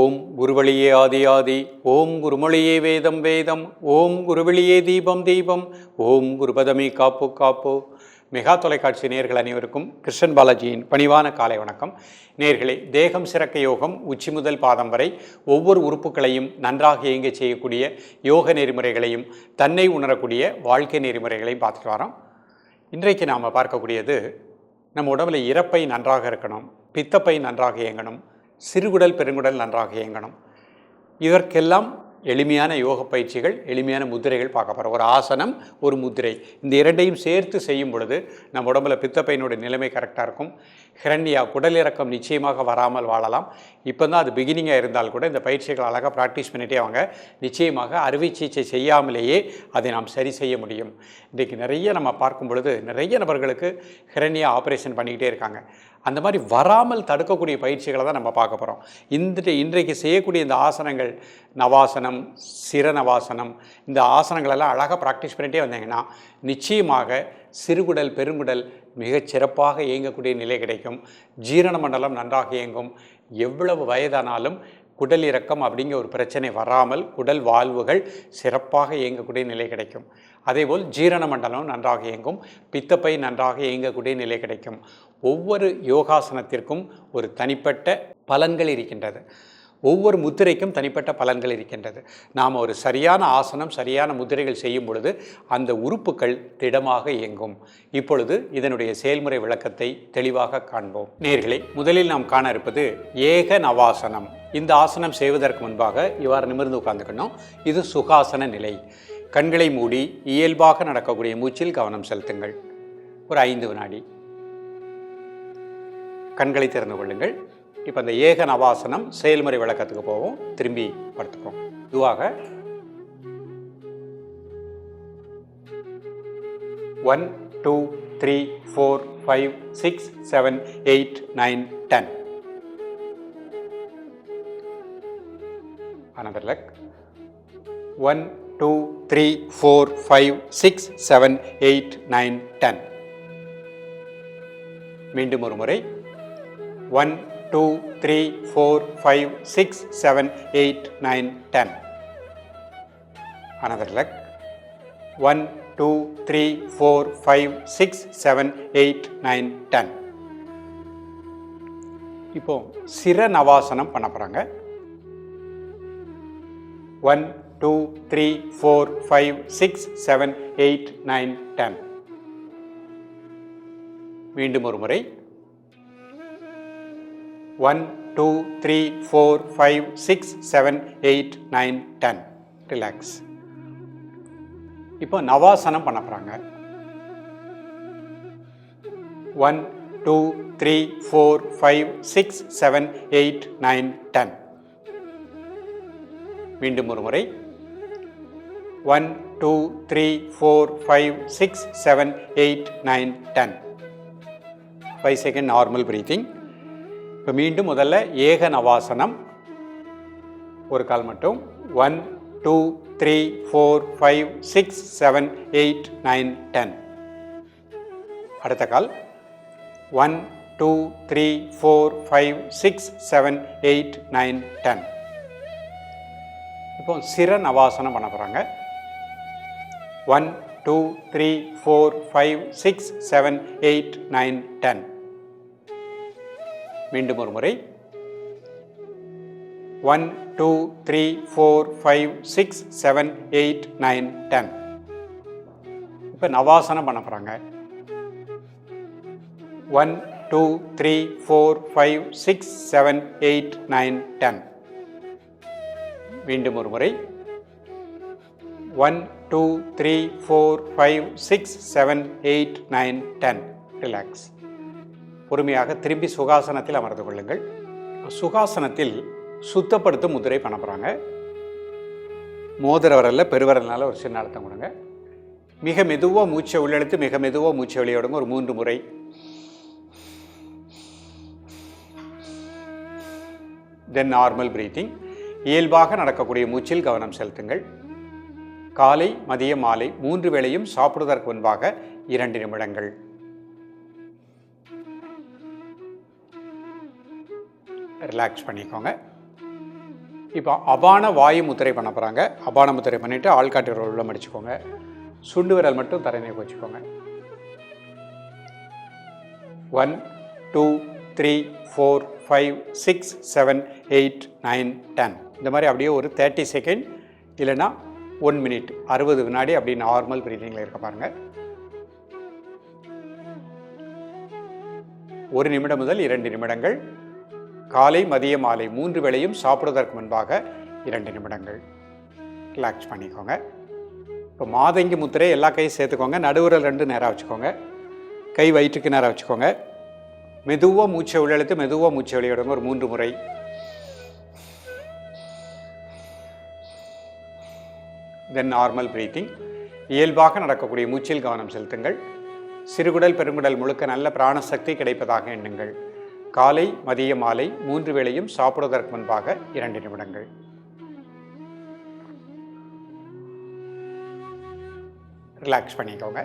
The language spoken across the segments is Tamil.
ஓம் குருவழியே ஆதி ஆதி ஓம் குருமொழியே வேதம் வேதம் ஓம் குருவழியே தீபம் தீபம் ஓம் குருபதமே காப்பு காப்பு. மெகா தொலைக்காட்சி நேர்கள் அனைவருக்கும் கிருஷ்ணன் பாலாஜியின் பணிவான காலை வணக்கம். நேர்களே தேகம் சிறக்க யோகம் உச்சி முதல் பாதம் வரை ஒவ்வொரு உறுப்புகளையும் நன்றாக இயங்க செய்யக்கூடிய யோக நெறிமுறைகளையும் தன்னை உணரக்கூடிய வாழ்க்கை நெறிமுறைகளையும் பார்த்துட்டு வரோம். இன்றைக்கு நாம் பார்க்கக்கூடியது நம்ம உடம்புல இறப்பை நன்றாக இருக்கணும் பித்தப்பை நன்றாக இயங்கணும் சிறுகுடல் பெருங்குடல் நன்றாக இயங்கணும். இதற்கெல்லாம் எளிமையான யோக பயிற்சிகள் எளிமையான முத்திரைகள் பார்க்க போகிறோம் ஒரு ஆசனம் ஒரு முத்திரை இந்த இரண்டையும் சேர்த்து செய்யும் பொழுது நம்ம உடம்புல பித்தப்பையினுடைய நிலைமை கரெக்டாக இருக்கும். ஹிரண்யா குடல் இறக்கம் நிச்சயமாக வராமல் வாழலாம். இப்போ தான் அது பிகினிங்காக இருந்தால் கூட இந்த பயிற்சிகள் அழகாக ப்ராக்டிஸ் பண்ணிகிட்டே வாங்க. நிச்சயமாக அறுவை சிகிச்சை செய்யாமலேயே அதை நாம் சரி செய்ய முடியும். இன்றைக்கு நிறைய நம்ம பார்க்கும் பொழுது நிறைய நபர்களுக்கு ஹிரண்யா ஆப்ரேஷன் பண்ணிக்கிட்டே இருக்காங்க. அந்த மாதிரி வராமல் தடுக்கக்கூடிய பயிற்சிகளை தான் நம்ம பார்க்க போகிறோம் இந்த இன்றைக்கு செய்யக்கூடிய இந்த ஆசனங்கள் நவாசனம் சிரநவாசனம் இந்த ஆசனங்களெல்லாம் அழகாக ப்ராக்டிஸ் பண்ணிகிட்டே வந்தீங்கன்னா நிச்சயமாக சிறுகுடல் பெருங்குடல் மிகச் சிறப்பாக இயங்கக்கூடிய நிலை கிடைக்கும். ஜீரண மண்டலம் நன்றாக இயங்கும். எவ்வளவு வயதானாலும் குடல் இறக்கம் அப்படிங்கிற ஒரு பிரச்சனை வராமல் குடல் வாழ்வுகள் சிறப்பாக இயங்கக்கூடிய நிலை கிடைக்கும். அதேபோல் ஜீரண மண்டலம் நன்றாக இயங்கும். பித்தப்பை நன்றாக இயங்கக்கூடிய நிலை கிடைக்கும். ஒவ்வொரு யோகாசனத்திற்கும் ஒரு தனிப்பட்ட பலன்கள் இருக்கின்றது. ஒவ்வொரு முத்திரைக்கும் தனிப்பட்ட பலன்கள் இருக்கின்றது. நாம் ஒரு சரியான ஆசனம் சரியான முத்திரைகள் செய்யும் பொழுது அந்த உறுப்புகள் திடமாக இயங்கும். இப்பொழுது இதனுடைய செயல்முறை விளக்கத்தை தெளிவாக காண்போம். நேர்களை முதலில் நாம் காண இருப்பது ஏக நவாசனம். இந்த ஆசனம் செய்வதற்கு முன்பாக இவ்வாறு நிமிர்ந்து உட்கார்ந்துக்கணும். இது சுகாசன நிலை. கண்களை மூடி இயல்பாக நடக்கக்கூடிய மூச்சில் கவனம் செலுத்துங்கள். ஒரு ஐந்து வினாடி. கண்களை திறந்து கொள்ளுங்கள். இப்போ அந்த ஏக நவாசனம் செயல்முறை விளக்கத்துக்கு போவோம். திரும்பி படுத்துக்கிறோம் இதுவாக one two three four five six seven eight nine ten another leg. One, two, three, four, five, six, seven, eight, nine, ten. மீண்டும் ஒரு முறை. One two three four five six seven eight nine ten. Another leg one two three four five six seven eight nine ten இப்போ சிர நவாசனம் பண்ண போகிறாங்க one two three four five six seven eight nine ten மீண்டும் ஒரு முறை. One two three four five six seven eight nine ten relax இப்போ நவாசனம் பண்ண போகிறாங்க one two three four five six seven eight nine ten மீண்டும் ஒரு முறை. One two three four five six seven eight nine ten five second normal breathing இப்போ மீண்டும் முதல்ல ஏக நவாசனம். ஒரு கால் மட்டும். One two three four five six seven eight nine ten அடுத்த கால். One two three four five six seven eight nine ten இப்போ சிர நவாசனம் பண்ண போகிறாங்க one two three four five six seven eight nine ten மீண்டும் ஒரு முறை. One two three four five six seven eight nine ten இப்போ நவாசனம் பண்ண போகிறாங்க one two three four five six seven eight nine ten மீண்டும் ஒரு முறை. One two three four five six seven eight nine ten relax பொறுமையாக திரும்பி சுகாசனத்தில் அமர்ந்து கொள்ளுங்கள். சுகாசனத்தில் சுத்தப்படுத்தும் முதிரை பண்ண போகிறாங்க மோதிர வரலில் பெருவரல்னால ஒரு சின்ன அழுத்தம் கொடுங்க. மிக மெதுவாக மூச்சை உள்ளெழுத்து மிக மெதுவாக மூச்சை வெளியிடுங்க. ஒரு மூன்று முறை. தென் நார்மல் பிரீத்திங் இயல்பாக நடக்கக்கூடிய மூச்சில் கவனம் செலுத்துங்கள். காலை மதியம் மாலை மூன்று வேளையும் சாப்பிடுவதற்கு முன்பாக இரண்டு நிமிடங்கள். ரிலாக்ஸ் பண்ணிக்கோங்க. இப்போ அபான வாயு முத்திரை பண்ண போகிறாங்க அபான முத்திரை பண்ணிவிட்டு ஆள்காட்டு விரல் உள்ள மடிச்சுக்கோங்க. சுண்டு விரல் மட்டும் தரையை வச்சுக்கோங்க. One two three four five six seven eight nine ten இந்த மாதிரி அப்படியே ஒரு தேர்ட்டி செகண்ட் இல்லைன்னா ஒன் மினிட் அறுபது வினாடி அப்படி நார்மல் ப்ரீதிங்கில் இருக்க பாருங்கள் ஒரு நிமிடம் முதல் இரண்டு நிமிடங்கள். காலை மதிய மாலை மூன்று வேளையும் சாப்பிடுவதற்கு முன்பாக இரண்டு நிமிடங்கள் ரிலாக்ஸ் பண்ணிக்கோங்க. இப்போ மாதங்கி முத்திரை எல்லா கையும் சேர்த்துக்கோங்க. நடுவுரல் ரெண்டு நேராக வச்சுக்கோங்க. கை வயிற்றுக்கு நேராக வச்சுக்கோங்க. மெதுவாக மூச்சை உள்ளெழுத்து மெதுவாக மூச்சை வெளியிடுங்க. ஒரு மூன்று முறை. தென் நார்மல் பிரீத்திங் இயல்பாக நடக்கக்கூடிய மூச்சில் கவனம் செலுத்துங்கள். சிறுகுடல் பெருங்குடல் முழுக்க நல்ல பிராணசக்தி கிடைப்பதாக எண்ணுங்கள். காலை மதிய மாலை மூன்று வேளையும் சாப்பிடுவதற்கு முன்பாக இரண்டு நிமிடங்கள். ரிலாக்ஸ் பண்ணிக்கோங்க.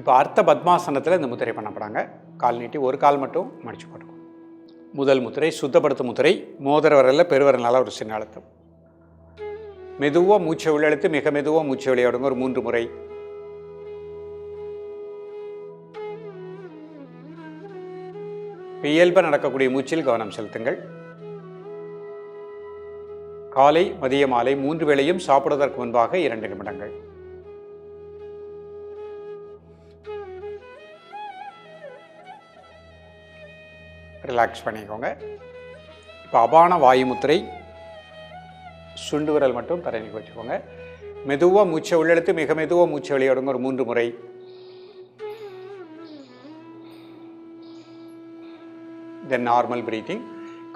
இப்போ அர்த்த பத்மாசனத்தில் இந்த முத்திரை பண்ணப்படாங்க. கால் நீட்டி ஒரு கால் மட்டும் மடிச்சு போட்டுக்கோங்க முதல் முத்திரை சுத்தப்படுத்தும் முத்திரை மோதிர வரலில் பெருவரலால் ஒரு சின்ன அழுத்தம். மெதுவாக மூச்சை உள்ளெழுத்து மிக மெதுவாக மூச்சை விளையாடுங்க ஒரு மூன்று முறை. இயல்பாக நடக்கக்கூடிய மூச்சில் கவனம் செலுத்துங்கள். காலை மதிய மாலை மூன்று வேளையும் சாப்பிடுவதற்கு முன்பாக இரண்டு நிமிடங்கள். ரிலாக்ஸ் பண்ணிக்கோங்க. இப்போ அபான வாயுமுத்திரை சுண்டு விரல் மட்டும் தரைக்கு வச்சுக்கோங்க மெதுவாக மூச்சை உள்ளெடுத்து மிக மெதுவாக மூச்சை வெளியிடுங்க ஒரு மூன்று முறை. தென் நார்மல் பிரீத்திங்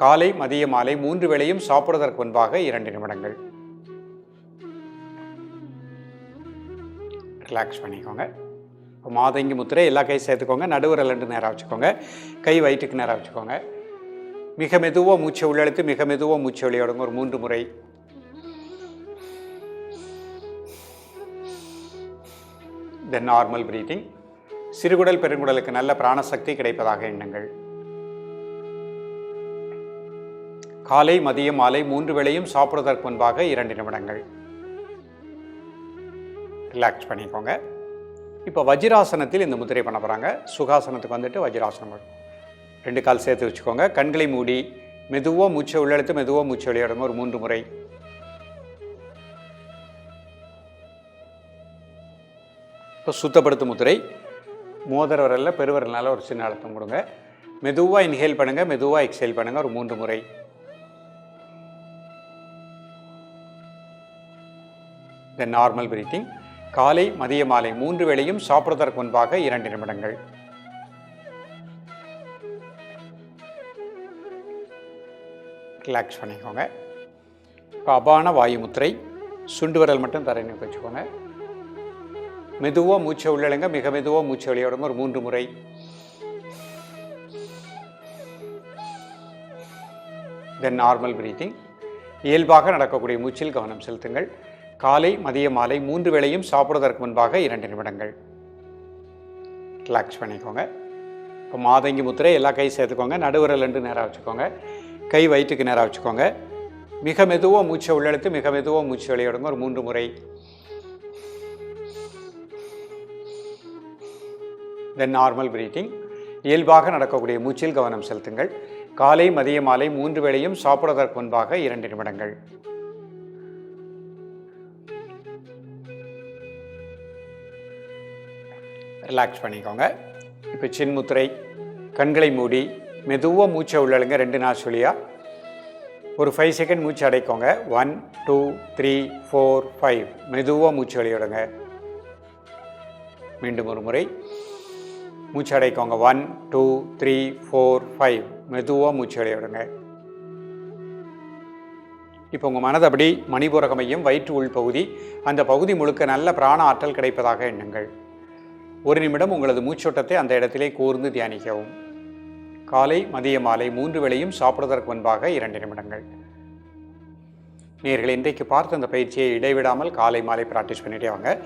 காலை மதிய மாலை மூன்று வேளையும் சாப்பிடுவதற்கு முன்பாக இரண்டு நிமிடங்கள். ரிலாக்ஸ் பண்ணிக்கோங்க. இப்போ மாதங்கி முத்திரை எல்லா கை சேர்த்துக்கோங்க. நடுவரல் ரெண்டு நேரம் வச்சுக்கோங்க. கை வயிற்றுக்கு நேராக வச்சுக்கோங்க. மிக மெதுவாக மூச்சை உள்ளெழுத்து மிக மெதுவாக மூச்சை வெளியிடுங்க ஒரு மூன்று முறை. தென் நார்மல் பிரீத்திங் சிறுகுடல் பெருங்குடலுக்கு நல்ல பிராணசக்தி கிடைப்பதாக எண்ணுங்கள். காலை மதியம் மாலை மூன்று வேளையும் சாப்பிடுவதற்கு முன்பாக இரண்டு நிமிடங்கள். ரிலாக்ஸ் பண்ணிக்கோங்க. இப்போ வஜ்ராசனத்தில் இந்த முதிரை பண்ண போகிறாங்க சுகாசனத்துக்கு வந்துட்டு வஜ்ராசனம் ரெண்டு கால் சேர்த்து வச்சுக்கோங்க. கண்களை மூடி மெதுவாக மூச்சை உள்ளெழுத்து மெதுவாக மூச்சை வெளியிடுங்க ஒரு மூன்று முறை. இப்போ சுத்தப்படுத்தும் முதிரை. மோதிர விரலில் ஒரு சின்ன அழுத்தம் கொடுங்க. மெதுவாக இன்ஹேல் பண்ணுங்கள் மெதுவாக எக்ஸேல் பண்ணுங்கள் ஒரு மூன்று முறை. தென் நார்மல் பிரீத்திங் காலை மதிய மாலை மூன்று வேளையும் சாப்பிடுவதற்கு முன்பாக இரண்டு நிமிடங்கள். ரிலாக்ஸ் பண்ணிக்கோங்க. இப்போ அபான வாயு முத்திரை சுண்டு விரல் மட்டும் தரையினு வச்சுக்கோங்க. மெதுவாக மூச்சை உள்ளிடுங்க மிக மெதுவாக மூச்சை வெளியிடுங்க ஒரு மூன்று முறை. தென் நார்மல் பிரீத்திங் இயல்பாக நடக்கக்கூடிய மூச்சில் கவனம் செலுத்துங்கள். காலை மதிய மாலை மூன்று வேளையும் சாப்பிடுவதற்கு முன்பாக இரண்டு நிமிடங்கள். ரிலாக்ஸ் பண்ணிக்கோங்க. இப்போ மாதங்கி முத்திரை எல்லா கை சேர்த்துக்கோங்க. நடுவரல் ரெண்டு நேராக வச்சுக்கோங்க. கை வயிற்றுக்கு நேராக வச்சுக்கோங்க. மிக மெதுவாக மூச்சை உள்ளெழுத்து மிக மெதுவாக மூச்சு வெளியிடுங்க. ஒரு மூன்று முறை. தென் நார்மல் பிரீத்திங் இயல்பாக நடக்கக்கூடிய மூச்சில் கவனம் செலுத்துங்கள். காலை மதிய மாலை மூன்று வேளையும் சாப்பிடுவதற்கு முன்பாக இரண்டு நிமிடங்கள். ரிலாக்ஸ் பண்ணிக்கோங்க. இப்போ சின்முத்திரை கண்களை மூடி மெதுவாக மூச்சை உள்ளழுங்க ரெண்டு நாள் ஒரு ஃபைவ் செகண்ட் மூச்சு அடைக்கோங்க. One two three four five மெதுவாக மூச்சு வெளியிடுங்க. மீண்டும் ஒரு முறை. மூச்சு அடைக்கோங்க. One two three four five மெதுவாக மூச்சு வெளியிடுங்க. இப்போ உங்கள் மனதபடி மணிபுரகமையும் மையம் வயிற்று உள் பகுதி அந்த பகுதி முழுக்க நல்ல பிராண ஆற்றல் கிடைப்பதாக எண்ணுங்கள். ஒரு நிமிடம் உங்களது மூச்சோட்டத்தை அந்த இடத்திலே கூர்ந்து தியானிக்கவும். காலை மதிய மாலை மூன்று வேளையும் சாப்பிடுவதற்கு முன்பாக இரண்டு நிமிடங்கள். நேர்கள் இன்றைக்கு பார்த்த அந்த பயிற்சியை இடைவிடாமல் காலை மாலை ப்ராக்டிஸ் பண்ணிட்டே வாங்க.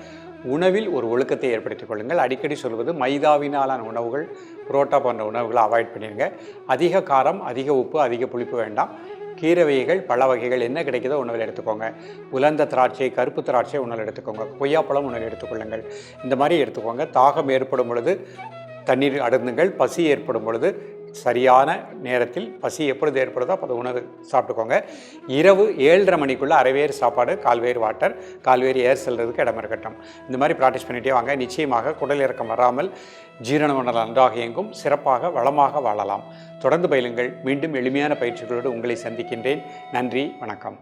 உணவில் ஒரு ஒழுக்கத்தை ஏற்படுத்திக் கொள்ளுங்கள். அடிக்கடி சொல்வது மைதாவினாலான உணவுகள் புரோட்டா போன்ற உணவுகளை அவாய்ட் பண்ணிடுங்க. அதிக காரம் அதிக உப்பு அதிக புளிப்பு வேண்டாம். கீரை வகைகள் பழ வகைகள் என்ன கிடைக்குதோ உணவில் எடுத்துக்கோங்க. உலர்ந்த திராட்சை கருப்பு திராட்சை உணவில் எடுத்துக்கோங்க. கொய்யாப்பழம் உணவில் எடுத்துக்கொள்ளுங்கள். இந்த மாதிரி எடுத்துக்கோங்க. தாகம் ஏற்படும் பொழுது தண்ணீர் அருந்துங்கள் பசி ஏற்படும் பொழுது சரியான நேரத்தில் பசி எப்பொழுது ஏற்படுதோ அப்போ உணவு சாப்பிட்டுக்கோங்க. இரவு ஏழரை மணிக்குள்ளே அரைவேறு சாப்பாடு கால்வேறு வாட்டர் கால்வேறு ஏர் செல்றதுக்கு இடம் இருக்கட்டும். இந்த மாதிரி ப்ராக்டிஸ் பண்ணிகிட்டே வாங்க. நிச்சயமாக குடல் இறக்கம் வராமல் ஜீரண மண்டலம் நன்றாக இயங்கும் சிறப்பாக வளமாக வாழலாம். தொடர்ந்து பயிலுங்கள். மீண்டும் எளிமையான பயிற்சிகளோடு உங்களை சந்திக்கின்றேன். நன்றி வணக்கம்.